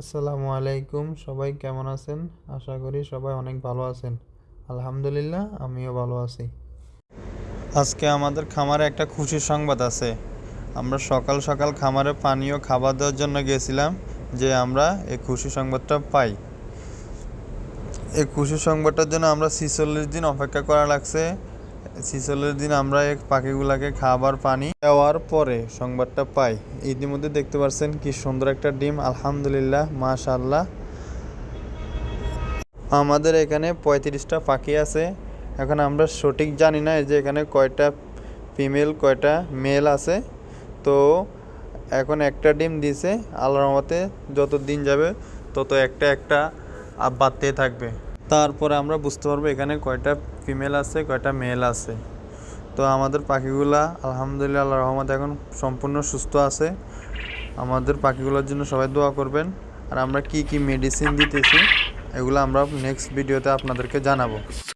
আসসালামু আলাইকুম, সবাই কেমন আছেন? আশা করি সবাই অনেক ভালো আছেন। আলহামদুলিল্লাহ, আমিও ভালো আছি। আজকে আমাদের খামারে একটা খুশির সংবাদ আছে। আমরা সকাল সকাল খামারে পানীয় খাবার দেওয়ার জন্য গেছিলাম যে আমরা এই খুশি সংবাদটা পাই। এই খুশি সংবাদটার জন্য আমরা ছিচল্লিশ দিন অপেক্ষা করা লাগছে। ছিচল্লিশ দিন আমরা এই পাখিগুলাকে খাবার, পানি দেওয়ার পরে সংবাদটা পাই। ইতিমধ্যে দেখতে পাচ্ছেন কি সুন্দর একটা ডিম, আলহামদুলিল্লাহ মাশাল্লাহ আমাদের এখানে পঁয়ত্রিশটা পাখি আছে। এখন আমরা সঠিক জানি না যে এখানে কয়টা ফিমেল, কয়টা মেল আছে। তো এখন একটা ডিম দিছে, আল্লাহর রহমতে যত দিন যাবে তত একটা একটা বাড়তে থাকবে। তারপরে আমরা বুঝতে পারব এখানে কয়টা ফিমেল আছে, কয়টা মেল আছে। তো আমাদের পাখিগুলা, আলহামদুলিল্লাহ রহমত এখন সম্পূর্ণ সুস্থ আছে। আমাদের পাখিগুলোর জন্য সবাই দোয়া করবেন। আর আমরা কি কি মেডিসিন দিতেছি, এগুলো আমরা নেক্সট ভিডিওতে আপনাদেরকে জানাব।